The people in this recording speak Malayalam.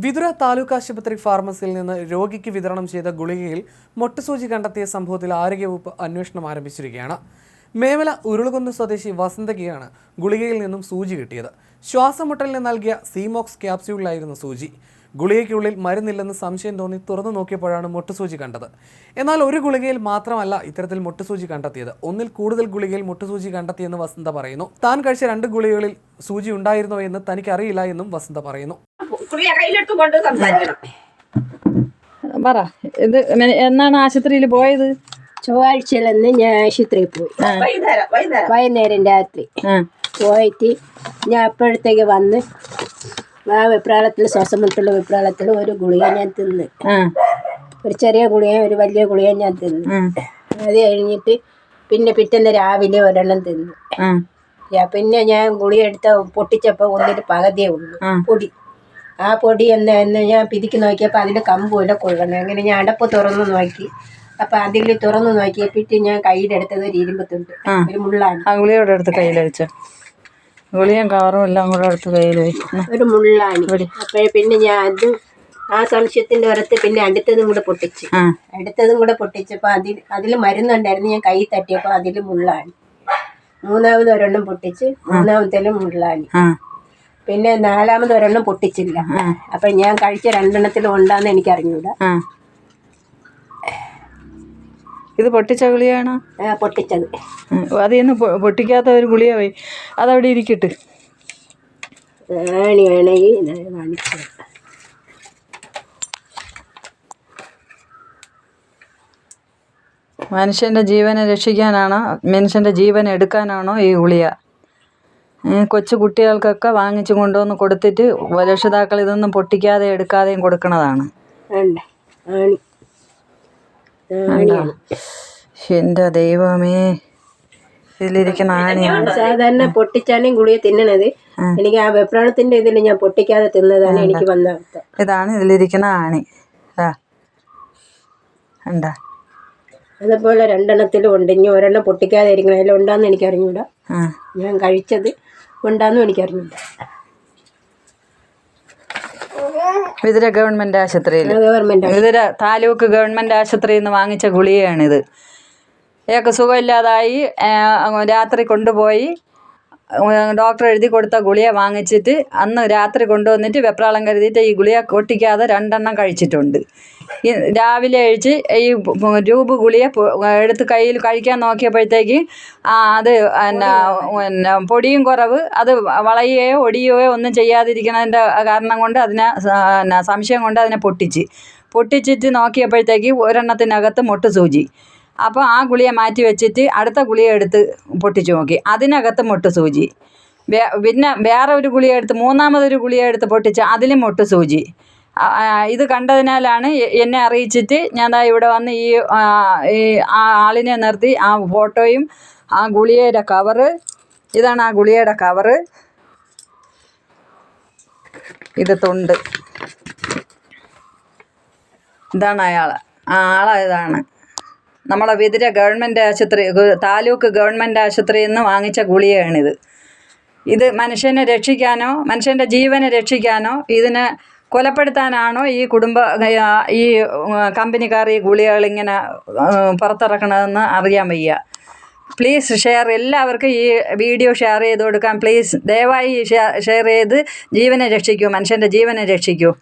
വിതുര താലൂക്ക് ആശുപത്രി ഫാർമസിയിൽ നിന്ന് രോഗിക്ക് വിതരണം ചെയ്ത ഗുളികയിൽ മൊട്ടുസൂചി കണ്ടെത്തിയ സംഭവത്തിൽ ആരോഗ്യവകുപ്പ് അന്വേഷണം ആരംഭിച്ചിരിക്കുകയാണ്. മേമല ഉരുളുകുന്ന് സ്വദേശി വസന്തയ്ക്കാണ് ഗുളികയിൽ നിന്നും സൂചി കിട്ടിയത്. ശ്വാസമുട്ടലിന് നൽകിയ സീമോക്സ് ക്യാപ്സ്യൂളിലായിരുന്നു സൂചി. ഗുളികയ്ക്കുള്ളിൽ മരുന്നില്ലെന്ന് സംശയം തോന്നി തുറന്നു നോക്കിയപ്പോഴാണ് മൊട്ടുസൂചി കണ്ടത്. എന്നാൽ ഒരു ഗുളികയിൽ മാത്രമല്ല ഇത്തരത്തിൽ മൊട്ടുസൂചി കണ്ടെത്തിയത്. ഒന്നിൽ കൂടുതൽ ഗുളികയിൽ മൊട്ടുസൂചി കണ്ടെത്തിയെന്ന് വസന്ത പറയുന്നു. താൻ കഴിച്ച രണ്ട് ഗുളികകളിൽ സൂചി ഉണ്ടായിരുന്നോ എന്ന് തനിക്കറിയില്ല എന്നും വസന്ത പറയുന്നു. കയ്യിലെടുത്ത് കൊണ്ട് സംസാരിക്കണം. പറ ഇത് എന്നാണ് ആശുപത്രിയിൽ പോയത്? ചൊവ്വാഴ്ചയിലന്ന് ഞാൻ ആശുപത്രിയിൽ പോയി. വൈകുന്നേരം രാത്രി. ആ. പോയിട്ട് ഞാൻ അപ്പോഴത്തേക്ക് വന്ന് ആ വെപ്രാളത്തിൽ ശ്വാസമുട്ടുള്ള വെപ്രാളത്തിൽ ഒരു ഗുളിക ഞാൻ തിന്ന്. ഒരു ചെറിയ ഗുളിക ഒരു വലിയ ഗുളിക ഞാൻ തിന്ന്. അത് കഴിഞ്ഞിട്ട് പിന്നെ പിറ്റേന്ന് രാവിലെ ഒരെണ്ണം തിന്നു. ആ. പിന്നെ ഞാൻ ഗുളിക എടുത്ത പൊട്ടിച്ചപ്പോൾ ഒന്നിന് പകുതിയേ ഉള്ളൂ. പൊടി. ആ പൊടി എന്ന് എന്ന് ഞാൻ പിതിക്ക് നോക്കിയപ്പോൾ അതിൽ കമ്പുമില്ല കൊള്ളണം അങ്ങനെ ഞാൻ അടപ്പ് തുറന്ന് നോക്കി. അപ്പം അതിൽ തുറന്ന് നോക്കിയപ്പോഴത്തെ ഞാൻ കയ്യിലെടുത്തത് ഒരു ഇരുമ്പത്തുണ്ട്. ഒരു മുള്ളാണ്. ആ ഗുളിയോടെ എടുത്ത് കയ്യിൽ വെച്ചോ? ഗുളിയും കവറും എല്ലാം കൂടെ എടുത്ത് കയ്യിൽ ഒരു മുള്ളാണ്. അപ്പോഴേ പിന്നെ ഞാൻ അത് ആ സംശയത്തിന്റെ പുറത്ത് പിന്നെ അടുത്തതും കൂടെ പൊട്ടിച്ച്. അടുത്തതും കൂടെ പൊട്ടിച്ചപ്പോൾ അതിൽ അതിൽ മരുന്നുണ്ടായിരുന്നു ഞാൻ കൈ തട്ടിയപ്പോൾ അതിൽ മുള്ളാണ്. മൂന്നാമത് ഒരെണ്ണം പൊട്ടിച്ച് മൂന്നാമത്തേലും മുള്ളാണ്. പിന്നെ നാലാമത് ഒരെണ്ണം പൊട്ടിച്ചില്ല. അപ്പൊ ഞാൻ കഴിച്ച രണ്ടെണ്ണത്തിലും ഉണ്ടാന്ന് എനിക്ക് അറിഞ്ഞൂടാ ഇത് പൊട്ടിച്ച ഗുളിയാണോ പൊട്ടിച്ചത്. അത് ഇന്ന് പൊട്ടിക്കാത്ത ഒരു ഗുളിയ പോയി അതവിടെ ഇരിക്കട്ടെ. മനുഷ്യന്റെ ജീവനെ രക്ഷിക്കാനാണോ മനുഷ്യന്റെ ജീവൻ എടുക്കാനാണോ ഈ ഗുളിയ കൊച്ചു കുട്ടികൾക്കൊക്കെ വാങ്ങിച്ചു കൊണ്ടുവന്ന് കൊടുത്തിട്ട് രക്ഷിതാക്കൾ ഇതൊന്നും പൊട്ടിക്കാതെ എടുക്കാതെയും കൊടുക്കണതാണ്. എന്റെ എന്റെ ദൈവമേ ഇതിലിരിക്കുന്ന ആണിയാണ്. സാധാരണ പൊട്ടിച്ചാണ് ഗുളിക തിന്നണത്. എനിക്ക് ആ വെപ്രാണത്തിന്റെ ഇതിൽ ഞാൻ പൊട്ടിക്കാതെ തിന്നതാണ് എനിക്ക് വന്ന ഇതാണ് ഇതിലിരിക്കുന്ന ആണി. ആ ഉണ്ടാ അതുപോലെ രണ്ടെണ്ണത്തിലും ഉണ്ട്. ഇനി ഒരെണ്ണം പൊട്ടിക്കാതെ ഇരിക്കണം അതിലുണ്ടാന്ന് എനിക്ക് അറിഞ്ഞൂടാ ഞാൻ കഴിച്ചത് ഉണ്ടാന്നും എനിക്കറിഞ്ഞില്ല അറിഞ്ഞൂടാ ഗവൺമെന്റ് ആശുപത്രിയിൽ. ഗവൺമെന്റ് വിതുര താലൂക്ക് ഗവൺമെന്റ് ആശുപത്രിയിൽ നിന്ന് വാങ്ങിച്ച ഗുളികയാണിത്. ഇയാൾക്ക് സുഖമില്ലാതായി രാത്രി കൊണ്ടുപോയി ഡോക്ടർ എഴുതി കൊടുത്ത ഗുളിക വാങ്ങിച്ചിട്ട് അന്ന് രാത്രി കൊണ്ടുവന്നിട്ട് വെപ്രാളം കരുതിയിട്ട് ഈ ഗുളിക കൊട്ടിക്കാതെ രണ്ടെണ്ണം കഴിച്ചിട്ടുണ്ട്. ഈ രാവിലെ കഴിച്ച് ഈ രൂപ ഗുളിയ എടുത്ത് കയ്യിൽ കഴിക്കാൻ നോക്കിയപ്പോഴത്തേക്ക് അത് എന്നാ പിന്നെ പൊടിയും കുറവ്. അത് വളയുകയോ ഒടിയുകയോ ഒന്നും ചെയ്യാതിരിക്കുന്നതിന്റെ കാരണം കൊണ്ട് അതിനെ സംശയം കൊണ്ട് അതിനെ പൊട്ടിച്ച്. പൊട്ടിച്ചിട്ട് നോക്കിയപ്പോഴത്തേക്ക് ഒരെണ്ണത്തിനകത്ത് മുട്ട് സൂചി അപ്പോൾ ആ ഗുളിക മാറ്റി വെച്ചിട്ട് അടുത്ത ഗുളിക എടുത്ത് പൊട്ടിച്ചു നോക്കി. അതിനകത്ത് മൊട്ട് സൂചി. വേ- പിന്നെ വേറെ ഒരു ഗുളിക എടുത്ത് മൂന്നാമതൊരു ഗുളിക എടുത്ത് പൊട്ടിച്ച് അതിലും മൊട്ട് സൂചി. ഇത് കണ്ടതിനാലാണ് എന്നെ അറിയിച്ചിട്ട് ഞാൻ ദാ ഇവിടെ വന്ന് ഈ ഈ ആളിനെ നിർത്തി ആ ഫോട്ടോയും ആ ഗുളികയുടെ കവറ്. ഇതാണ് ആ ഗുളികയുടെ കവറ്. ഇത് തൊണ്ട്. ഇതാണ് അയാൾ ആ ആളെ ഇതാണ്. നമ്മളെ വിതിര ഗവൺമെന്റ് ആശുപത്രി താലൂക്ക് ഗവൺമെന്റ് ആശുപത്രിയിൽ നിന്ന് വാങ്ങിച്ച ഗുളികയാണിത്. ഇത് മനുഷ്യനെ രക്ഷിക്കാനോ മനുഷ്യന്റെ ജീവനെ രക്ഷിക്കാനോ ഇതിനെ കൊലപ്പെടുത്താനാണോ ഈ കുടുംബ ഈ കമ്പനിക്കാർ ഈ ഗുളികകൾ ഇങ്ങനെ പുറത്തിറക്കണതെന്ന് അറിയാൻ വയ്യ. പ്ലീസ് ഷെയർ എല്ലാവർക്കും ഈ വീഡിയോ ഷെയർ ചെയ്ത് കൊടുക്കാൻ. പ്ലീസ് ദയവായി ഷെയർ ചെയ്ത് ജീവനെ രക്ഷിക്കൂ മനുഷ്യന്റെ ജീവനെ രക്ഷിക്കൂ.